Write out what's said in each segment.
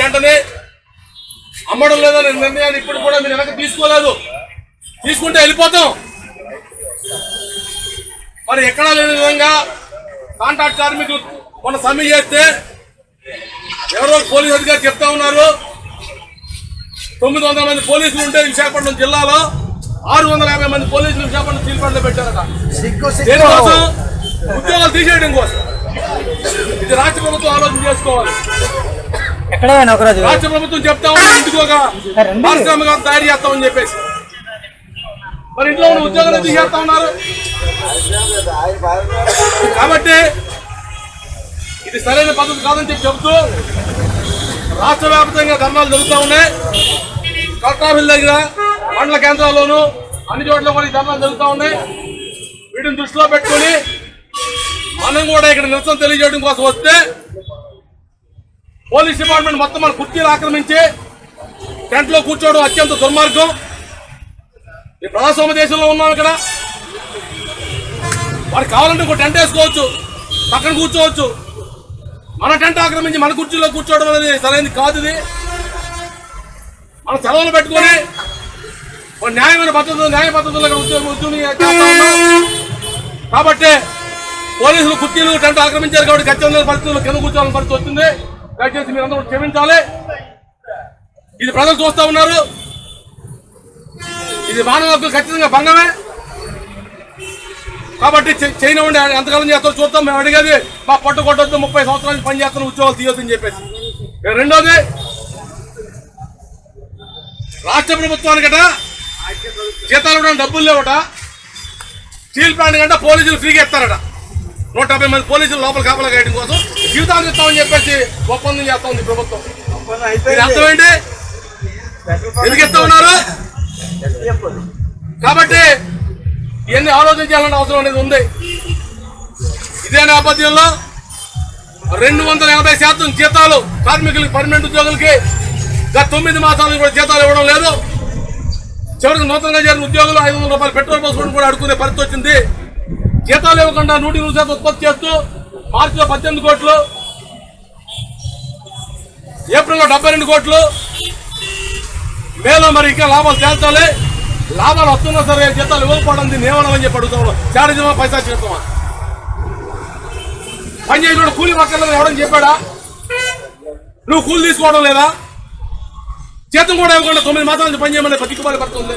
గంటని అమ్మడం లేదని నిర్ణయాన్ని ఇప్పుడు కూడా మీరు వెనక్కి తీసుకోలేదు. తీసుకుంటే వెళ్ళిపోతాం. మరి ఎక్కడా లేని విధంగా కాంట్రాక్ట్ కార్మికులు మొన్న సమ్మె చేస్తే ఎవరో పోలీసు అధికారి చెప్తా ఉన్నారు. తొమ్మిది వందల మంది పోలీసులు ఉంటే విశాఖపట్నం జిల్లాలో ఆరు వందల యాభై మంది పోలీసులు విశాఖపట్నం సీల్పట్లో పెట్టారట. దేనికోసం? ఉద్యోగాలు తీసేయడం కోసం. ఇది రాష్ట్ర ప్రభుత్వం ఆలోచన చేసుకోవాలి. ఎక్కడ పోయినా ఒకరోజు? రాష్ట్ర ప్రభుత్వం చెప్తా ఉంది ఇంటికి ఒక పారిశ్రామిక తయారు చేస్తామని చెప్పేసి. మరి ఇంట్లో ఉన్న ఉద్యోగాలు తీసేస్తా ఉన్నారు? కాబట్టి ఇది సరైన పద్ధతి కాదని చెప్పి చెబుతూ రాష్ట్ర వ్యాప్తంగా ధర్నాలు జరుగుతూ ఉన్నాయి. కలెక్టర్ దగ్గర మండల కేంద్రాల్లోనూ అన్ని చోట్ల కూడా ధర్నాలు జరుగుతూ ఉన్నాయి. వీటిని దృష్టిలో పెట్టుకొని మనం కూడా ఇక్కడ నిరసన తెలియజేయడం కోసం వస్తే పోలీస్ డిపార్ట్మెంట్ మొత్తం మన కుర్చీలు ఆక్రమించి టెంట్లో కూర్చోవడం అత్యంత దుర్మార్గం. ఈ ప్రజాస్వామ్య దేశంలో ఉన్నాం ఇక్కడ. వారికి కావాలంటే ఒక టెంట్ వేసుకోవచ్చు. పక్కన కూర్చోవచ్చు. మన టెంట్ ఆక్రమించి మన కుర్చీలో కూర్చోవడం అనేది సరైనది కాదు ఇది. మన సెలవులు పెట్టుకొని ఒక న్యాయమైన పద్ధతులు న్యాయ పద్ధతులు ఇక్కడ కాబట్టి పోలీసులు కుర్చీలు టెంట్ ఆక్రమించారు కాబట్టి ఖచ్చితంగా పరిస్థితుల్లో కింద కూర్చోవాలని పరిస్థితి వచ్చింది. దయచేసి మీరందరూ క్షమించాలి. ఇది ప్రజలు చూస్తా ఉన్నారు. ఇది మానవ హక్కులు ఖచ్చితంగా భంగమే. కాబట్టి చైనా ఉండి ఎంతకాలం చేస్తారో చూద్దాం. మేము అడిగేది మా పట్టు కొట్టొద్దు ముప్పై సంవత్సరాలు పని చేస్తున్న ఉద్యోగాలు తీయొద్దని చెప్పేసి. రెండోది రాష్ట్ర ప్రభుత్వానికట జీతాలు ఇవ్వడానికి డబ్బులు లేవట. స్టీల్ ప్లాంట్ కంటే పోలీసులు ఫ్రీగా ఇస్తారట. నూట మంది పోలీసులు లోపల కాపలా గాయడం కోసం. జీవితాలు ఇస్తామని చెప్పేసి ఒప్పందం చేస్తా ఉంది ప్రభుత్వం దీని అర్థం ఏంటి ఎందుకు ఇస్తా ఉన్నారు? కాబట్టి ఇవన్నీ ఆలోచించాలన్న అవసరం అనేది ఉంది. ఇదే నేపథ్యంలో రెండు వందల ఎనభై శాతం జీతాలు కార్మికులకి పర్మనెంట్ ఉద్యోగులకి గత తొమ్మిది మాసాలు కూడా జీతాలు ఇవ్వడం లేదు. చివరికి నూతనంగా చేరిన ఉద్యోగులు ఐదు వందల రూపాయలు పెట్రోల్ పోసుకోవడం కూడా అడుకునే పరిస్థితి వచ్చింది. జీతాలు ఇవ్వకుండా నూటి నూరు శాతం ఉత్పత్తి చేస్తూ మార్చిలో పద్దెనిమిది కోట్లు ఏప్రిల్లో డెబ్బై రెండు కోట్లు. మేలో మరి ఇంకా లాభాలు తేల్చాలి. లాభాలు వస్తున్నా సరే జీతాలు ఇవ్వకపోవడం దీన్ని ఏమనమని చెప్పి అడుగుతాం చారిజమా పైసా చేస్తామా పని చేసిన కూలి పక్కన ఎవడని చెప్పాడా? నువ్వు కూలి తీసుకోవడం లేదా? జీతం కూడా ఇవ్వకుండా తొమ్మిది మాసాల నుంచి పని చేయమని పతికిపాలి పడుతుంది.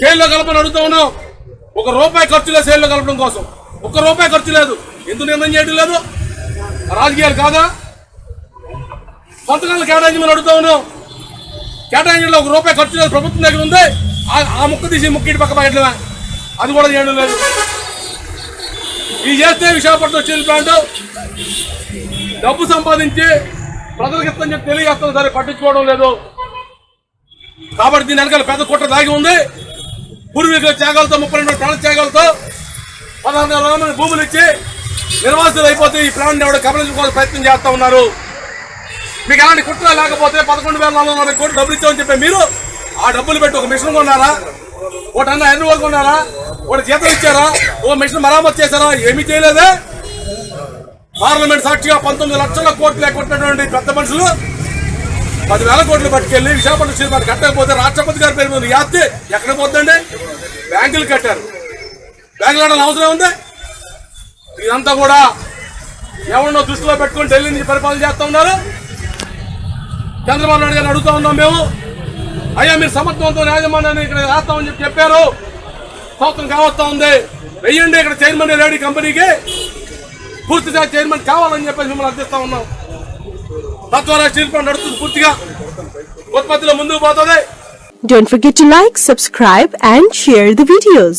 సేల్లో కలపని అడుగుతా ఉన్నావు ఒక రూపాయి ఖర్చులో సేల్లో కలపడం కోసం. ఒక్క రూపాయి ఖర్చు లేదు. ఎందుకు నిర్ణయం చేయడం లేదు? రాజకీయాలు కాదా? సొంతకాలు కేటాయించమని అడుగుతా ఉన్నాం కేటాయించడంలో ఒక రూపాయి ఖర్చు లేదు. ప్రభుత్వం దగ్గర ఉంది. ఆ- ముక్క తీసి ముక్కిటి పక్క పక్కట్లేదా అది కూడా చేయడం లేదు. ఇది చేస్తే విశాఖపట్నం స్టీల్ ప్లాంట్. డబ్బు సంపాదించి ప్రజలకు ఇస్తాం చెప్పి తెలియజేస్తాం సరే పట్టించుకోవడం లేదు. కాబట్టి దీని వెనకాల పెద్ద కుట్ర దాగి ఉంది. పూర్వీకుల త్యాగాలతో ముప్పై రెండు ప్రాణ త్యాగాలతో పదహారు వందల మంది భూములు ఇచ్చి నిర్వాసితులు అయిపోతే ఈ ప్లాంట్ ఎవడ కబలించుకోవాలని ప్రయత్నం చేస్తా ఉన్నారు. మీకు ఎలాంటి కుట్ర లేకపోతే పదకొండు వేల నాలుగు వందల కోట్లు డబ్బులు ఇచ్చామని చెప్పి మీరు ఆ డబ్బులు పెట్టి ఒక మిషన్ కొన్నారా? ఒకటి అన్న ఎన్ని వరకు ఉన్నారా ఒకటి జీతం ఇచ్చారా? ఓ మిషన్ మరామతు చేశారా? ఏమీ చేయలేదే? పార్లమెంట్ సాక్షిగా పంతొమ్మిది లక్షల కోట్లు ఎక్కొట్టినటువంటి పెద్ద మనుషులు పదివేల కోట్లు పట్టుకెళ్ళి విశాఖపట్నం సినిమాని కట్టకపోతే రాష్ట్రపతి గారి పేరు మీద యాత్తి ఎక్కడ పోతుందండి? బ్యాంకులు కట్టారు. బ్యాంకులు కట్టాలని అవసరం ఉంది? ఇదంతా కూడా ఎవరినో దృష్టిలో పెట్టుకొని ఢిల్లీ నుంచి పరిపాలన చేస్తూ ఉన్నారు. చంద్రబాబు నాయుడు గారిని అడుగుతా ఉన్నాం మేము. అయ్యా మీరు సమర్థవంతం యాజమాన్యాన్ని ఇక్కడ రాస్తామని చెప్పి చెప్పారు. సంవత్సరం కావస్తా ఉంది. వెయ్యండి ఇక్కడ చైర్మన్ లేడీ కంపెనీకి. పూర్తిగా చైర్మన్ కావాలని చెప్పేసి మిమ్మల్ని అర్థిస్తా ఉన్నాం. తద్వారా స్టీల్ ప్లాంట్ నడుస్తుంది పూర్తిగా. ఉత్పత్తిలో ముందుకు పోతుంది. Don't forget to like, subscribe and share the videos.